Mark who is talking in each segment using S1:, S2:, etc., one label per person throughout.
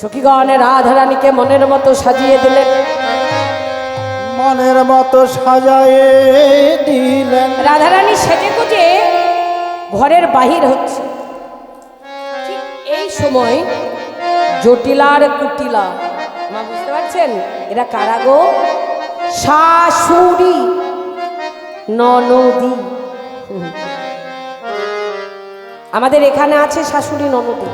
S1: সখীগণে রাধারানীকে মনের মতো সাজিয়ে দিলেন।
S2: মনের মতো সাজায়ে দিলেন।
S1: রাধারানী সেজে গুজে ঘরের বাহির হচ্ছে। ঠিক এই সময় জটিলার কুটিলা মা বুঝতে পারছেন? এরা কারাগো শাশুড়ি ননদি। আমাদের এখানে আছে শাশুড়ি ননদি।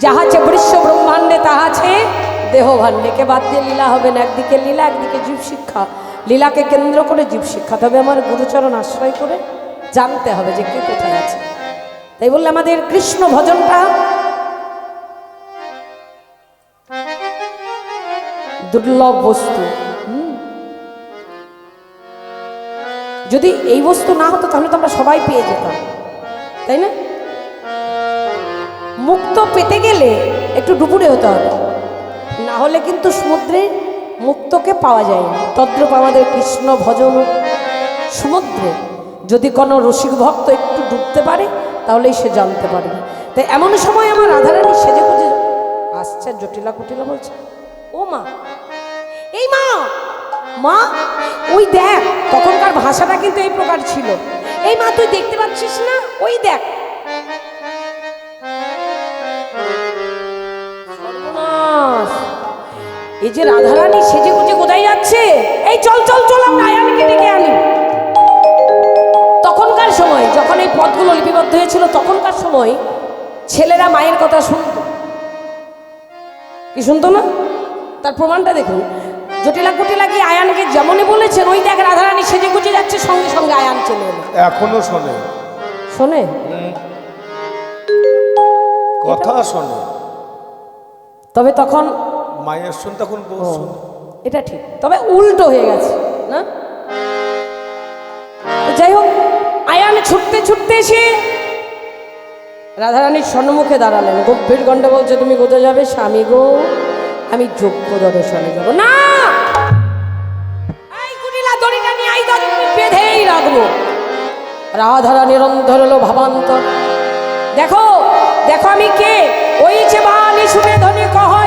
S1: যাহাছে বৃষ্য ব্রহ্মাণ্ডে তাহাছে দেহ ভাণ্ডেকে বাদ দিয়ে লীলা হবে না। একদিকে লীলা, একদিকে জীব শিক্ষা। লীলাকে কেন্দ্র করে জীব শিক্ষা। তবে আমার গুরুচরণ আশ্রয় করে জানতে হবে যে কে কোথায় আছে। তাই বললে আমাদের কৃষ্ণ ভজনটা। দুর্লভ বস্তু। যদি এই বস্তু না হতো, তাহলে তো আমরা সবাই পেয়ে যেতাম। তাই না? মুক্ত পেতে গেলে একটু ডুবুরে হতে হবে। না হলে কিন্তু সমুদ্রে মুক্তকে পাওয়া যায় না। তদ্রূপ আমাদের কৃষ্ণ ভজন সমুদ্রে যদি কোনো রসিক ভক্ত একটু ডুবতে পারে, তাহলেই সে জানতে পারবে তাই এমন সময় আমার রাধারানী সেজে গুজে আসছে জটিলা কুটিলা বলছে, ও মা, এই মা মা, ওই দেখ, তখনকার ভাষাটা কিন্তু এই প্রকার ছিল। এই মা, তুই দেখতে পাচ্ছিস না? ওই দেখ এই যে রাধারানী সেজে গুজে কোথায় যাচ্ছে? এই চল চল চল আমরা আয়ানকে ডেকে আনি। তখনকার সময় যখন এই পদগুলো লিপিবদ্ধ হয়েছিল তখনকার সময় ছেলেরা মায়ের কথা শুনতো। কি শুনতো না? তার প্রমাণটা দেখুন। জটিলা কুটিলা কি আয়ানকে যেমনই বলেছেন ওই দেখ রাধারানী সেজে গুজে যাচ্ছে সঙ্গে সঙ্গে আয়ান চলে এলো।
S2: এখনও শোনে।
S1: শোনে?
S2: কথা শোনে।
S1: তবে তখন
S2: মায়ের শুন তখন
S1: এটা ঠিক। তবে উল্টো হয়ে গেছে না? যাই হোক আয়ান ছুটতে ছুটতে এসে রাধারানীর সম্মুখে দাঁড়ালেন। গম্ভীর গণ্ডে বলছে তুমি কোথায় যাবে স্বামী গো? আমি যোগ্য দর্শনে যাব। না! বেঁধেই রাখব। রাধারা নিরন্তর হলো ভাবান্তর। দেখো দেখো আমি কে? ওই যে বাণী শুনে ধনী কহয়ে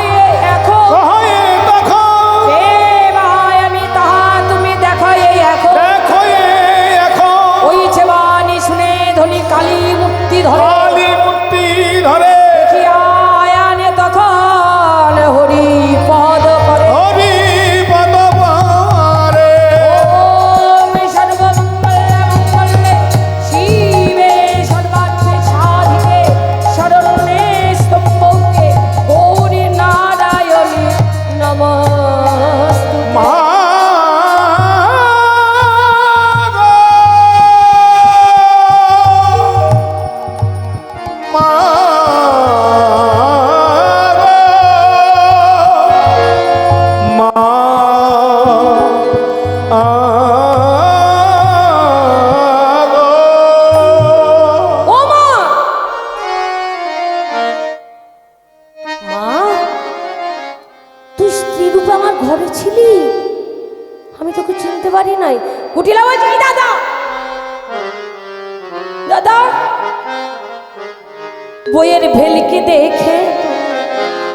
S1: বইয়ের ভেলকে দেখে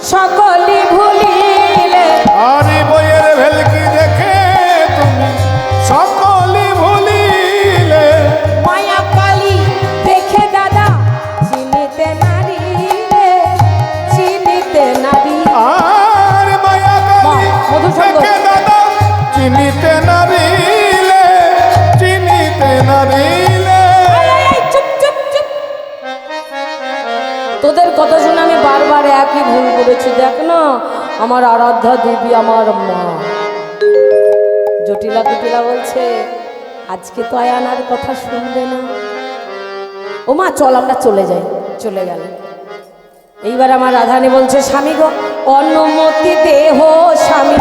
S1: সকলে ভুল করেছি দেখ না, আমার আরাধ্যা দেবী আমার মা। জটিলা কুটিলা বলছে, আজকে তো আয়ানার কথা শুনবে না। ও মা, চল আমরা চলে যাই, চলে গেল। এইবার আমার রাধানী বলছে, স্বামী গো, অনুমতি দেহ স্বামী।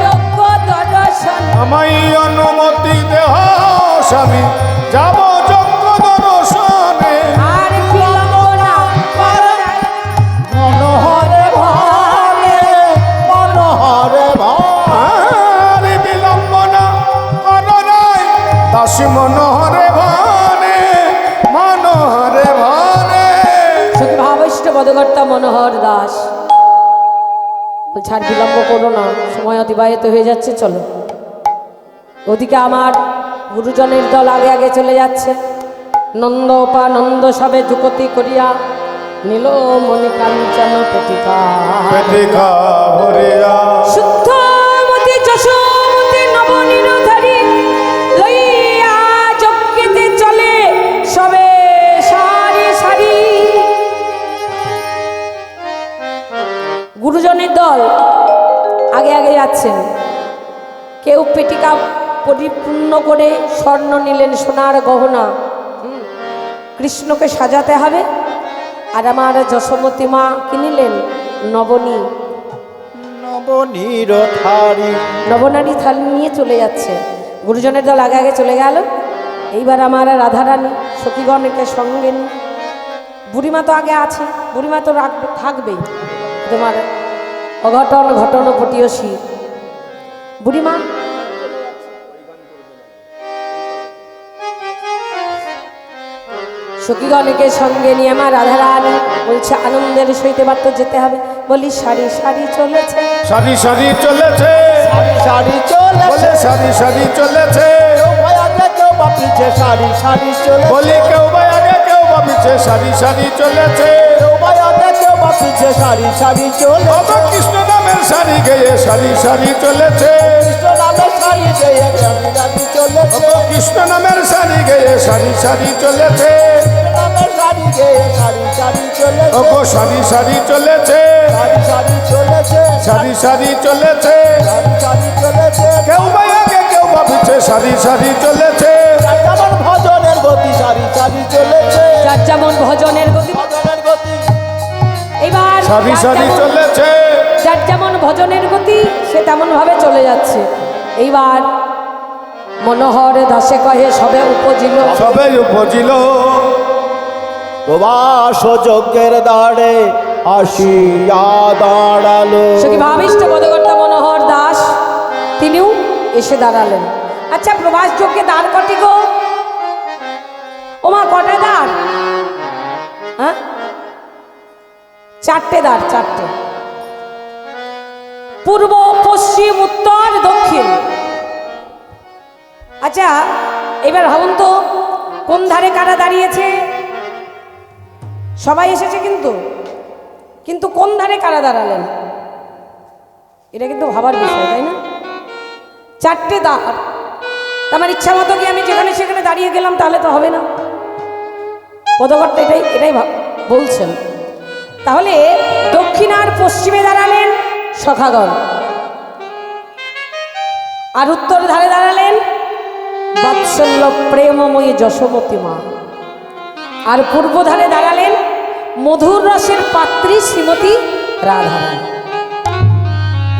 S1: যোগ্য
S2: আমায় অনুমতি দেহ স্বামী, যাব যজ্ঞ মনোহরে ভানে মনোহরে ভানে।
S1: সখী ভাবিষ্ট মনোহর দাস। বলছে আর বিলম্ব করো না সময় অতিবাহিত হয়ে যাচ্ছে চলো। ওদিকে আমার গুরুজনের দল আগে আগে চলে যাচ্ছে। নন্দ পা নন্দ সবে যুগতি করিয়া নীল মণি কাঞ্চন পেটিকা
S2: পেটিকা ভরিয়া।
S1: শুদ্ধমতি গুরুজনের দল আগে আগে যাচ্ছেন। কেউ পেটিকা পরিপূর্ণ করে স্বর্ণ নিলেন সোনার গহনা। কৃষ্ণকে সাজাতে হবে। আর আমার যশোমতী মা কি নিলেন নবনী।
S2: নবনীর থারি
S1: নবনারী থাল নিয়ে চলে যাচ্ছে। গুরুজনের দল আগে আগে চলে গেল। এইবার আমার রাধারানী সখীগণকে সঙ্গে বুড়িমা তো আগে আছে বুড়িমা তো রাখবে থাকবেই। তোমার অঘটন ঘটন পটিয়সী বুড়িমা সখীগণকে সঙ্গে নিয়ে আমার রাধারানী বলছে আনন্দের সহিত এবার তো যেতে হবে। বলি সারি সারি চলেছে।
S2: সারি সারি চলেছে।
S3: সারি চলে
S2: বলে সারি সারি চলেছে।
S3: কেউ বা পিছে সারি সারি চলে
S2: বলি কেউ বা আগে কেউ বা পিছে সারি সারি চলেছে।
S3: কেউ ভাই আগে কেউ বা সারি সারি চলে
S2: কৃষ্ণ নামের সারি গেয়ে সারি সারি চলেছে
S3: কৃষ্ণ চলেছে
S2: নামের সারি গেয়ে সারি সারি চলেছে
S3: কৃষ্ণ নামে সারি গেয়ে সারি সারি চলেছে
S2: ওগো সারি সারি চলেছে
S3: সারি সারি চলেছে
S2: চলেছে
S3: চলেছে
S2: কেউ বা আগে কেউ পিছে সারি সারি চলেছে
S3: সারি সারি চলেছে।
S1: যার যেমন ভজনের গতি সে তেমন ভাবে চলে যাচ্ছে। এইবার মনোহর দাসে কহে সবে উপজিল।
S2: সবে উপজিল।
S3: প্রবাস যজ্ঞের দাঁড়ে আসিয়া দাঁড়াল।
S1: সখী ভাবিষ্ট পদকর্তা মনোহর দাস? তিনিও এসে দাঁড়ালেন। আচ্ছা প্রবাস যোগ্যে দাঁড় কটি গো? ওমা কটা দাঁড় হ্যাঁ? চারটে দাঁড় চারটে। পূর্ব, পশ্চিম, উত্তর, দক্ষিণ। আচ্ছা এবার ভাবুন তো, কোন ধারে কারা দাঁড়িয়েছে? সবাই এসেছে কিন্তু। কিন্তু কোন ধারে কারা দাঁড়ালেন? এটা কিন্তু ভাবার বিষয়, তাই না? চারটে তা আমার ইচ্ছা মতো কি আমি যেখানে সেখানে দাঁড়িয়ে গেলাম তাহলে তো হবে না? পদকর্তা এটাই এটাই বলছেন। তাহলে দক্ষিণ আর পশ্চিমে দাঁড়ালেন সখাগণ। আর উত্তর ধারে দাঁড়ালেন বাৎসল্য প্রেমময়ী যশোমতী মা আর পূর্ব ধারে দাঁড়ালেন মধুর রসের পাত্রী শ্রীমতী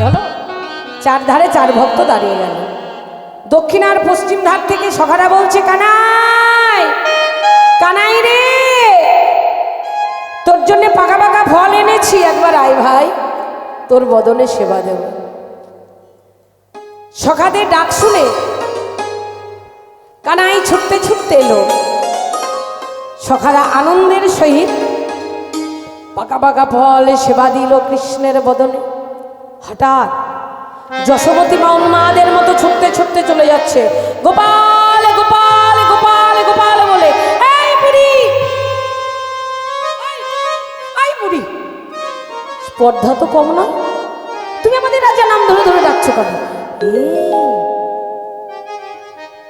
S1: হলো চার ধারে চার ভক্ত দাঁড়িয়ে গেল। দক্ষিণ আর পশ্চিম ধার থেকে সখারা বলছে, কানাই! কানাই রে! তোর জন্য পাকা পাকা ফল এনেছি একবার আয় ভাই। তোর বদনে সেবা দেব। সখাদের ডাক শুনে কানাই ছুটতে ছুটতে এলো। সখারা আনন্দের সহিত পাকা পাকা ফল সেবা দিল কৃষ্ণের বদনে। হঠাৎ যশোমতী মা উন্মাদের মতো ছুটতে ছুটতে চলে যাচ্ছে। গোপাল! স্পর্ধা তো কম নয়। তুমি আমাদের রাজা নাম ধরে ধরে ডাকছো কেন?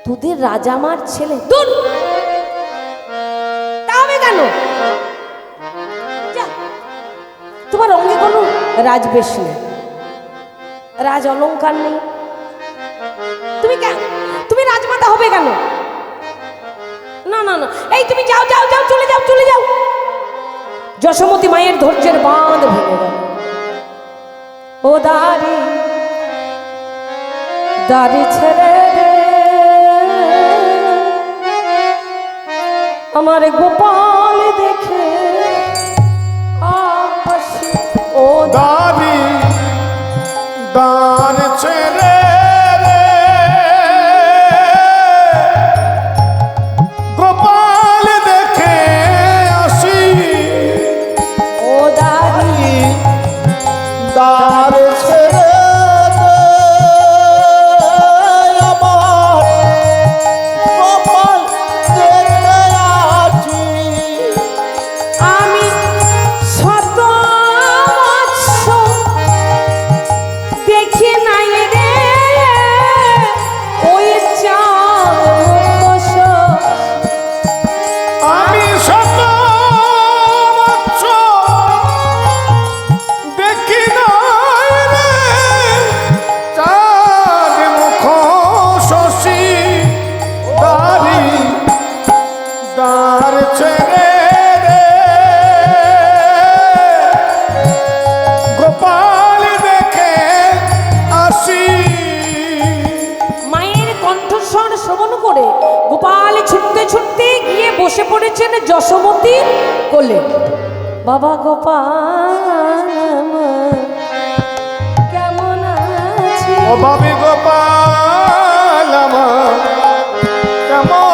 S1: তোদের রাজা আমার ছেলে কেন? তোমার অঙ্গে কোনো রাজবেশ নেই। রাজ অলঙ্কার নেই। তুমি কেন তুমি রাজমাতা হবে কেন? না না না। এই তুমি যাও যাও যাও, চলে যাও চলে যাও। যশোমতী মায়ের ধৈর্যের বাঁধ ভেঙে গেল। ও দাঁড়ি দাঁড়ি ছেড়ে আমার গোপাল দেখে ও
S2: দাঁড়ি, দাঁড় ছেড়ে
S1: night. যশোমতীর কোলে বাবা গোপাল কেমন আছে
S2: বাবি গোপাল কেমন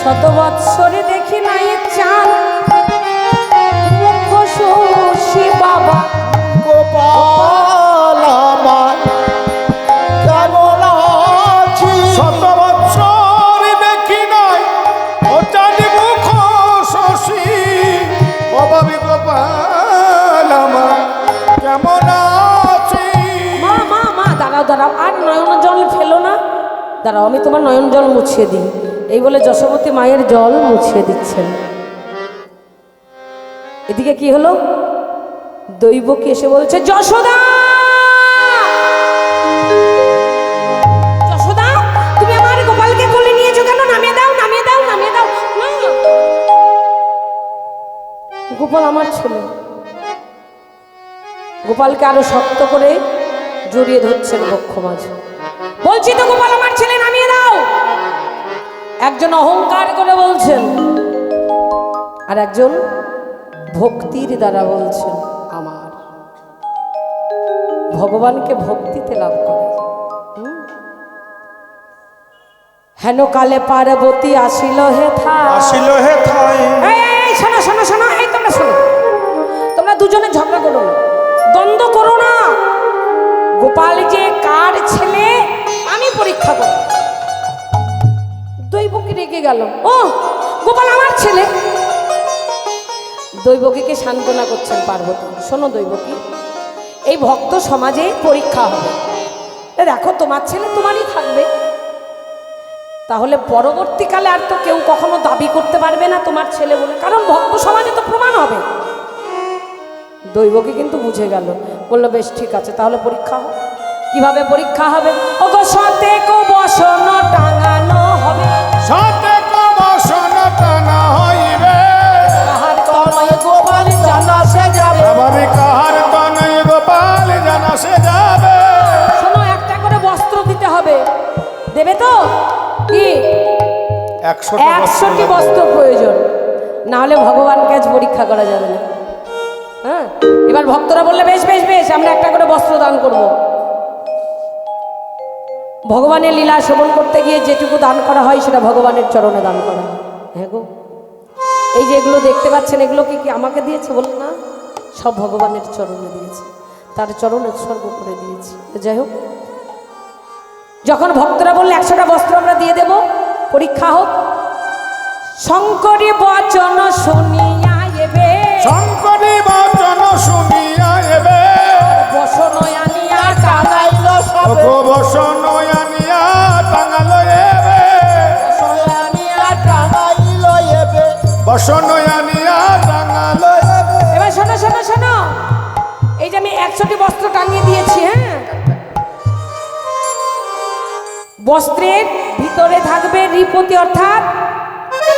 S1: শত বৎসরে দেখি নাই দাঁড়াও, আমি তোমার নয়ন জল মুছিয়ে দিই। এই বলে যশোমতী মায়ের জল মুছিয়ে দিচ্ছেন। এদিকে কি হলো? দৈবকী এসে বলছে, যশোদা! গোপাল আমার ছেলে। গোপালকে আরও শক্ত করে জড়িয়ে ধরছেন বক্ষ মাঝে। বলছি তো গোপাল আমার ছেলে একজন অহংকার করে বলছেন আর একজন ভক্তির দ্বারা বলছেন আমার। ভগবানকে ভক্তিতে লাভ করে। হেন কালে পার্বতী আসিল হে থা
S2: আসিল হে থাই।
S1: এই শোনো শোনো শোনো এই তোমরা শোনো। তোমরা দুজনে ঝগড়া করো না দ্বন্দ্ব করো না। গোপাল যে কার ছেলে আমি পরীক্ষা করব। দৈবকী রেগে গেল। ও, গোপাল আমার ছেলে। দৈবকীকে সান্ত্বনা করছেন পার্বতী? শোনো দৈবকী, এই ভক্ত সমাজে পরীক্ষা হবে। দেখো, তোমার ছেলে তোমারই থাকবে। তাহলে পরবর্তীকালে আর তো কেউ কখনো দাবি করতে পারবে না তোমার ছেলে বলে, কারণ ভক্ত সমাজে তো প্রমাণ হবে। দৈবকে কিন্তু বুঝে গেল, বলল, বেশ, ঠিক আছে, তাহলে পরীক্ষা হবে কীভাবে পরীক্ষা হবে? ওগো সতে বসন টাঙানো হবে।
S2: সাথে কবসন টানা হইবে।
S1: কাহার
S3: তনয় গোপাল জানা সে যাবে।
S2: বাবি কাহার তনয় গোপাল জানা সে যাবে।
S1: শোনো একটা করে বস্ত্র দিতে হবে। দেবে তো? কি?
S2: একশোটি
S1: বস্ত্র প্রয়োজন। না হলে ভগবানকে আজ পরীক্ষা করা যাবে না। হ্যাঁ? এবার ভক্তরা বললে বেশ বেশ বেশ আমরা একটা করে বস্ত্র দান করব। ভগবানের লীলা শ্রবণ করতে গিয়ে যেটুকু দান করা হয় সেটা ভগবানের চরণে দান করা হয়। গো। এই যে এগুলো দেখতে পাচ্ছেন এগুলো কি আমাকে দিয়েছে বলুন না? সব ভগবানের চরণে দিয়েছে। তার চরণ উৎসর্গ করে দিয়েছি। যাই হোক। যখন ভক্তরা বললে একশোটা বস্ত্র আমরা দিয়ে দেব পরীক্ষা হোক। শঙ্করী বচন শুনিয়া এবে।
S2: শঙ্করী বচন শুনিয়া এবে।
S1: বসন এই যে আমি একশোটি বস্ত্র টাঙিয়ে দিয়েছি হ্যাঁ? বস্ত্রের ভিতরে থাকবে রিপতি, অর্থাৎ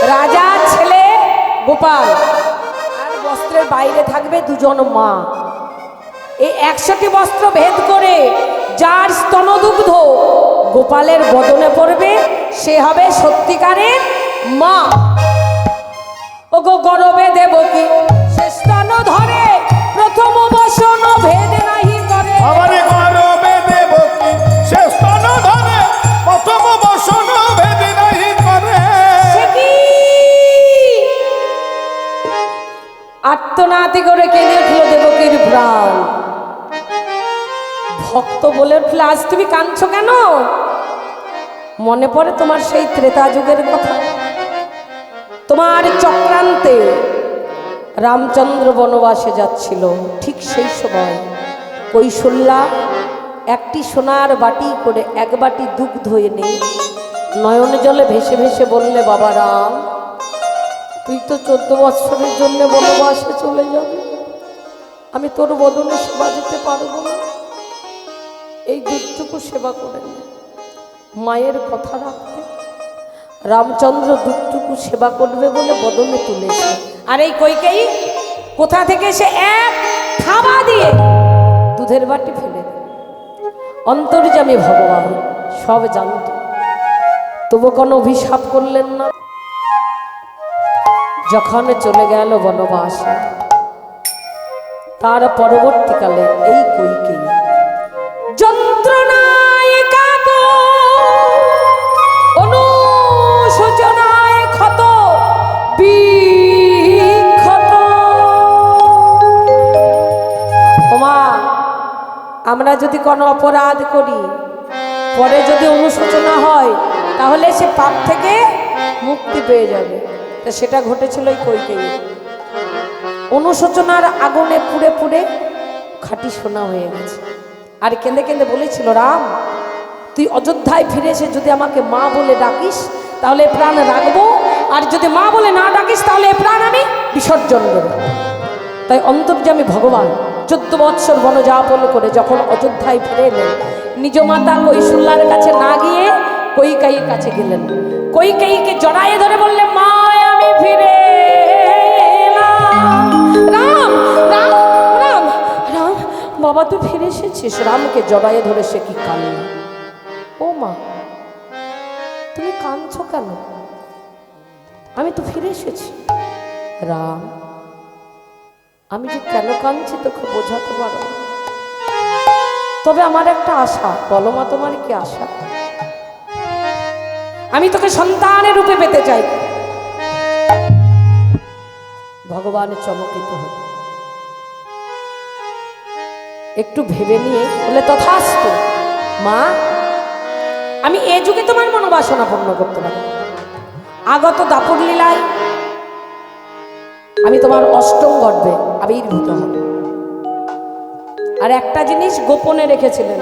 S1: রাজার ছেলে, গোপাল। আর বস্ত্রের বাইরে থাকবে দুজন মা। এই একশোটি বস্ত্র ভেদ করে যার স্তনদুগ্ধ গোপালের বদনে পড়বে সে হবে সত্যিকারের মা। ও গো গরবে দেবকী সে স্তন ধরে প্রথম বসন ভেদ নাহি করে।
S2: আমার গরবে দেবকী সে স্তন ধরে প্রথম বসন ভেদি নাহি করে।
S1: কি? আত্মনাতি করে কেঁদে উঠল দেবকীর প্রাণ। ভক্ত বলে উঠল আজ তুমি কাঁদছো কেন? মনে পড়ে তোমার সেই ত্রেতা যুগের কথা। তোমার চক্রান্তে রামচন্দ্র বনবাসে যাচ্ছিল, ঠিক সেই সময়। কৈশল্যা একটি সোনার বাটি করে এক বাটি দুগ্ধ এনে নয়ন জলে ভেসে ভেসে বললে, বাবা রাম, তুই তো চোদ্দ বৎসরের জন্য বনবাসে চলে যাবে। আমি তোর বদনে সেবা দিতে পারব না। এই দুধটুকু সেবা করে মায়ের কথা রাখতে রামচন্দ্র দুধটুকু সেবা করবে বলে বদলে তুলেছে আর এই কৈকেই কোথা থেকে সে এক থাবা দিয়ে দুধের বাটি ফেলে দেয়। অন্তর্যামী ভগবান, সব জানত। তবু কোনো অভিশাপ করলেন না। যখন চলে গেল বনবাসে, তার পরবর্তীকালে এই কইকে আমরা যদি কোনো অপরাধ করি, পরে যদি অনুশোচনা হয়, তাহলে সে পাপ থেকে মুক্তি পেয়ে যাবে। তা সেটা ঘটেছিল এই কৈকেয়ী। অনুশোচনার আগুনে পুড়ে পুড়ে খাঁটি সোনা হয়ে গেছে। আর কেঁদে কেঁদে বলেছিল, রাম, তুই অযোধ্যায় ফিরে এসে যদি আমাকে মা বলে ডাকিস, তাহলে প্রাণ রাখব। আর যদি মা বলে না ডাকিস, তাহলে প্রাণ আমি বিসর্জন দেবো। তাই অন্তর্যামী ভগবান চোদ্দ বৎসর বনযাপন করে যখন অযোধ্যায় ফিরে এলেন, নিজ মাতা কৈশুল্লার কাছে না গিয়ে কৈকাইয়ের কাছে গেলেন। কৈকাইকে জড়ায়ে ধরে বললেন মা আমি ফিরে রাম রাম রাম রাম, বাবা, তুই ফিরে এসেছিস? রামকে জড়ায়ে ধরে সে কি কান্না? ও মা, তুমি কাঁদছো কেন? আমি তো ফিরে এসেছি। রাম আমি যে কেন কাঁদছি তোকে বোঝাতে পারো তবে আমার একটা আশা, বলো মা তোমার কি আশা? আমি তোকে সন্তানের রূপে পেতে চাই। ভগবানের চমকিত হল। একটু ভেবে নিয়ে বলে, তথাস্তু, মা, আমি এ যুগে তোমার মনোবাসনা পূর্ণ করতে পারি। আগত দাপুর লীলায় আমি তোমার অষ্টম গর্বে আবির্ভূত হব। আর একটা জিনিস গোপনে রেখেছিলেন।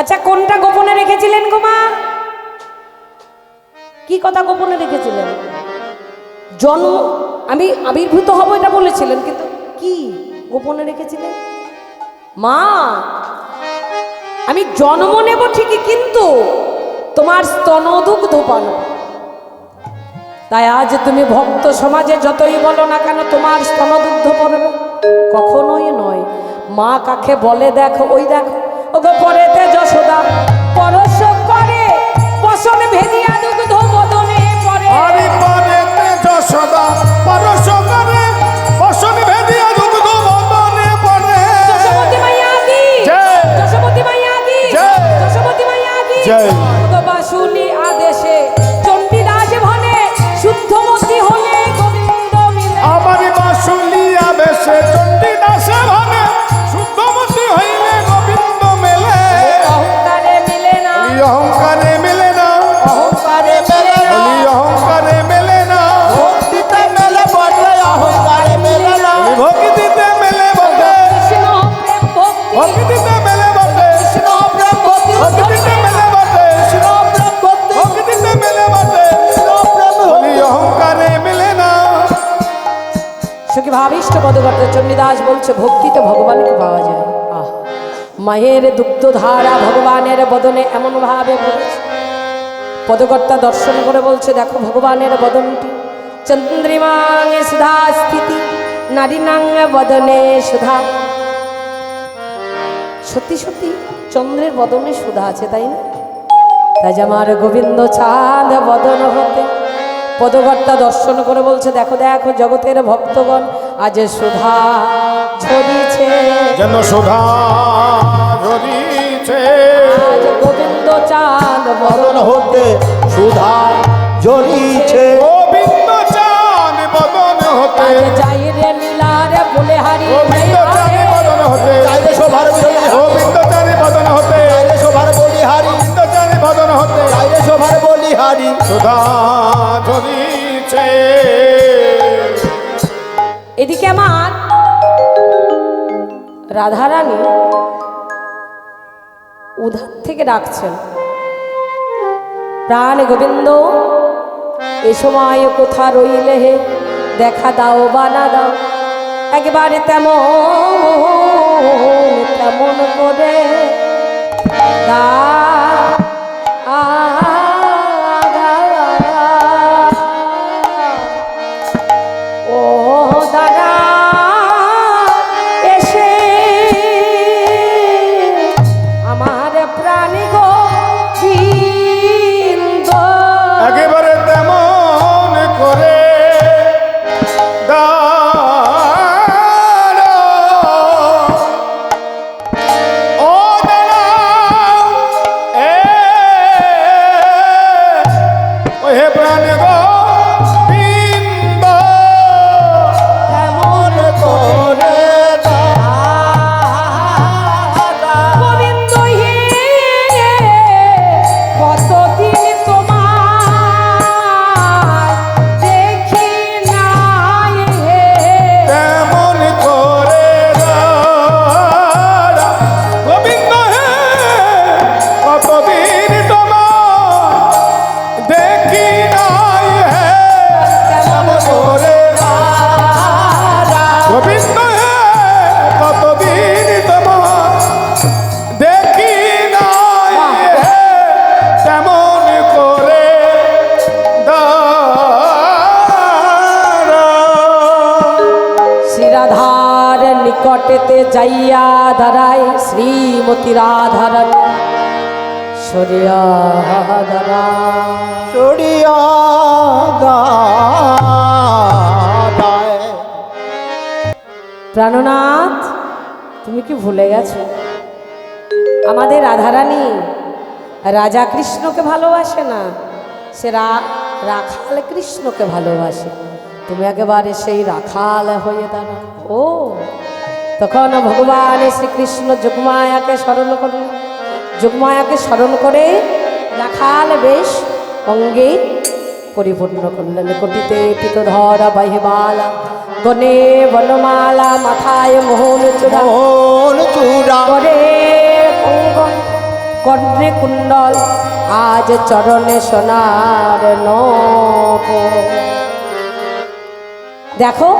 S1: আচ্ছা কোনটা গোপনে রেখেছিলেন গো মা? কি কথা গোপনে রেখেছিলেন? জন্ম, আমি আবির্ভূত হব এটা বলেছিলেন, কিন্তু কি গোপনে রেখেছিলেন? মা, আমি জন্ম নেব ঠিকই, কিন্তু তোমার স্তনদুগ্ধ পানো। তাই আজ তুমি ভক্ত সমাজে যতই বলো না কেন তোমার স্তনদুগ্ধ পড়বে কখনোই নয় মা কাকে বলে দেখো ওই দেখো ওগো পরেতে যশোদা পরশ করে বসন ভেদিয়া দুগ্ধ বদনে পরে
S2: হরি পরেতে যশোদা পরশ করে বসন ভেদিয়া দুগ্ধ বদনে পড়ে
S1: যশোমতী মাইয়া কি
S2: জয়।
S1: যশোমতী মাইয়া কি
S2: জয়।
S1: যশোমতী মাইয়া কি
S2: জয়।
S1: চণ্ডীদাস
S3: ভক্তিতে
S1: ভগবানকে পাওয়া যায়। আহ, মায়ের দুগ্ধধারা ভগবানের বদনে এমন ভাবে পড়েছে পদকর্তা দর্শন করে বলছে, দেখো ভগবানের বদনটি। চন্দ্রিমাং সুধা স্থিতি, নারীনাং বদনে সুধা। সত্যি সত্যি চন্দ্রের বদনে সুধা আছে, তাই না? তাই আমার গোবিন্দ চাঁদ বদন হতে। পদকর্তা দর্শন করে বলছে, দেখো দেখো জগতের ভক্তগণ আজ সুধা ঝরিছে।
S2: যেন সুধা ঝরিছে।
S1: আজ গোবিন্দ চাঁদ বদন
S3: হতে সুধা জড়িছে
S2: গোবিন্দ চান বদন হতে।
S1: যাই রে লীলারে বলে হারি
S2: গোবিন্দ চানি বদন হতে।
S3: চাইলে শোভার বলি
S2: গোবিন্দ চানি বদন হতে।
S3: চাইলে শোভার বলি হারি
S2: গোবিন্দ চানি বদন হতে।
S3: চাইলে শোভার বলি হারি
S2: সুধা ঝরিছে।
S1: এদিকে আমার রাধারানী উধার থেকে ডাকছেন, প্রাণ গোবিন্দ, এ সময় কোথা রইলে হে? দেখা দাও বা না দাও। একবারে তেমন তেমন করে দা শ্রীমতী রাধারণ সরিয়া দাঁড়ায়
S3: চড়িয়া দাঁড়ায়
S1: প্রাণনাথ তুমি কি ভুলে গেছো? আমাদের রাধারানী রাজা কৃষ্ণকে ভালোবাসে না সে রা- রাখাল কৃষ্ণকে ভালোবাসে। তুমি একেবারে সেই রাখাল হয়ে দাঁড়া ও তখন ভগবান শ্রীকৃষ্ণ যোগমায়াকে স্মরণ করলেন যোগমায়াকে স্মরণ করে রাখাল বেশ অঙ্গে পরিপূর্ণ করলেন। কোটিতে পিতধরা বাহিবালা গনে বনমালা মাথায় মোহন চূড়া।
S3: মন চূড়া।
S1: করে কর্ণে কুণ্ডল আজ চরণে সোনার দেখো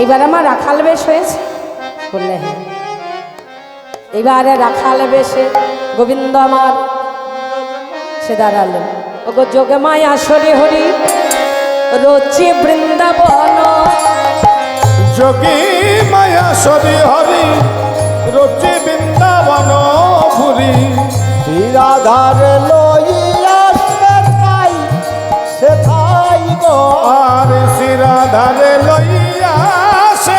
S1: এইবার আমার রাখাল বেশ হয়েছে। বললে হ্যাঁ। এইবারে রাখাল বেশে গোবিন্দ আমার সে দাঁড়ালেন। ওগো যোগে মায়া সরি হরি রচি বৃন্দাবন।
S2: যোগী মায়া সরি হরি রচি বৃন্দাবন পুরী
S3: রাধার লইয়া সেথাই সেথাই গো।
S2: আর শিরাধারে লইয়া সে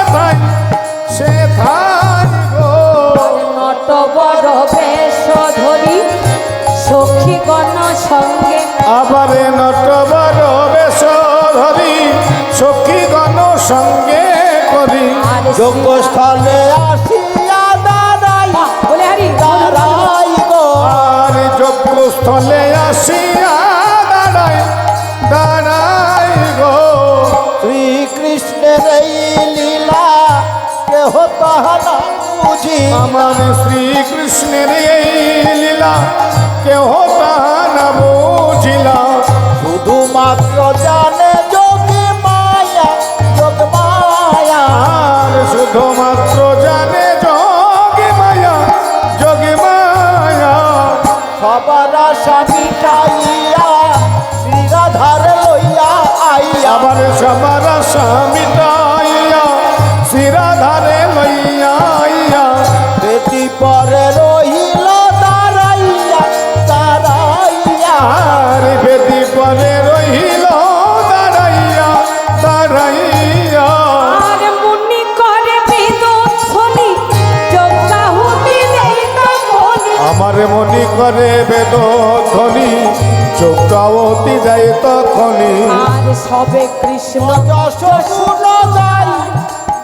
S2: থাই সে থাই গো।
S1: নট বড় বেশ ধরি সখীগণ সঙ্গে।
S2: আবার নটবর বেশ ধরি সখী গণ সঙ্গে করি।
S1: আর
S3: যোগ্যস্থলে আসিয়া দাঁড়াই।
S1: বলে হারি
S3: দাঁড়াই
S2: আর স্থলে আসিয়া
S3: কেহ তাহারা বুঝি।
S2: আমার শ্রীকৃষ্ণের এই লীলা কেহ তাহা না বুঝিলা।
S3: শুধুমাত্র জানে যোগী মায়া যোগ মায়া।
S2: শুধুমাত্র জানে যোগী মায়া যোগী মায়া।
S3: সবার আশা মিটাইয়া শ্রীরাধার লইয়া আইয়া।
S2: আবার সবার স্বামীটাইয়া
S3: পরে রহিল দাঁড়াইয়া দাঁড়াইয়া
S2: বেদি পরে রহিল দাঁড়াইয়া দাঁড়াইয়া
S1: মুনি
S2: আমার মনি করে বেদ ধ্বনি চৌকাওতি যায় তখনই
S1: আর সবে কৃষ্ণ
S3: যশ গুণ গাই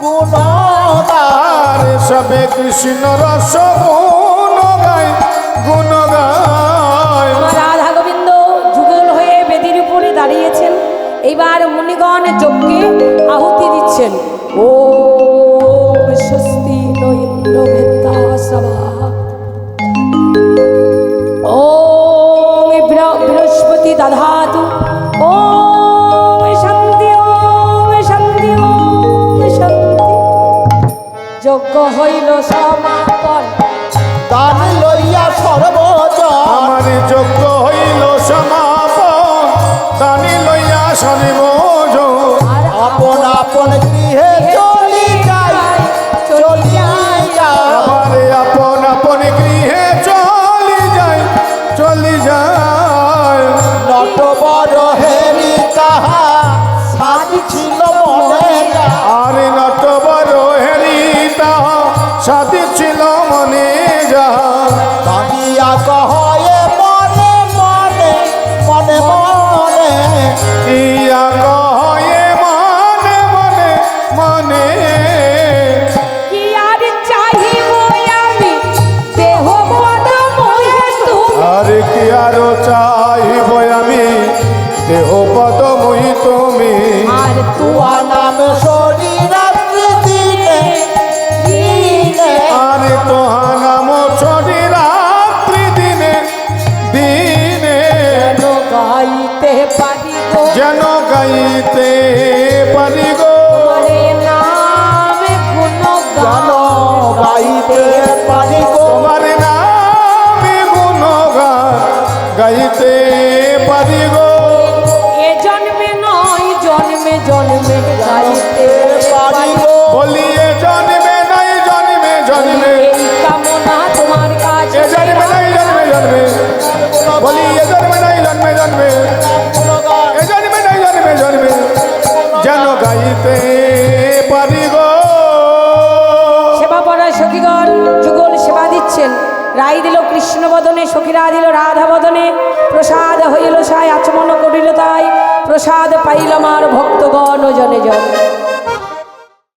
S3: গুণ
S2: আর সবে কৃষ্ণ রস গুণ গায় গুণ
S1: রাধা গোবিন্দ যুগল হয়ে বেদির উপরে দাঁড়িয়েছেন। এইবার মুনিগণ যজ্ঞে আহুতি দিচ্ছেন। ও স্বস্তি নৈন্দ্র ভেদ্যা সভা। ও বৃহস্পতি দাধাতু যজ্ঞ হইল সমাপন।
S3: দান লইয়া সর্বজ।
S2: আমার যোগ্য হইল সমাপন। দানি লইয়া সর্বজ।
S3: আপন আপন গৃহে চলি।
S2: গাইতে পারি গো। যেন গাইতে
S1: পারি
S3: গো।
S1: তোমারে
S3: নামে কোনো গান গাইতে পারি
S2: গো। তোমার নামে কোনো
S1: গান গাইতে পারি গো।
S2: এ জন্মে নয় জন্মে
S1: জন্মে গাইতে
S2: পারি বলি এ জন্মে নয় জন্মে জন্মে। কামনা তোমার কাছে জন্মে নয় জন্মে জন্মে। গাইতে পারি
S1: সেবা পড়ায় সখীগণ, যুগল সেবা দিচ্ছেন। রাই দিল কৃষ্ণ বদনে, সখীরা দিল রাধা বদনে। প্রসাদ হইল সায়, আচমন করিল তাই প্রসাদ পাইল আমার ভক্তগণ জনে জন।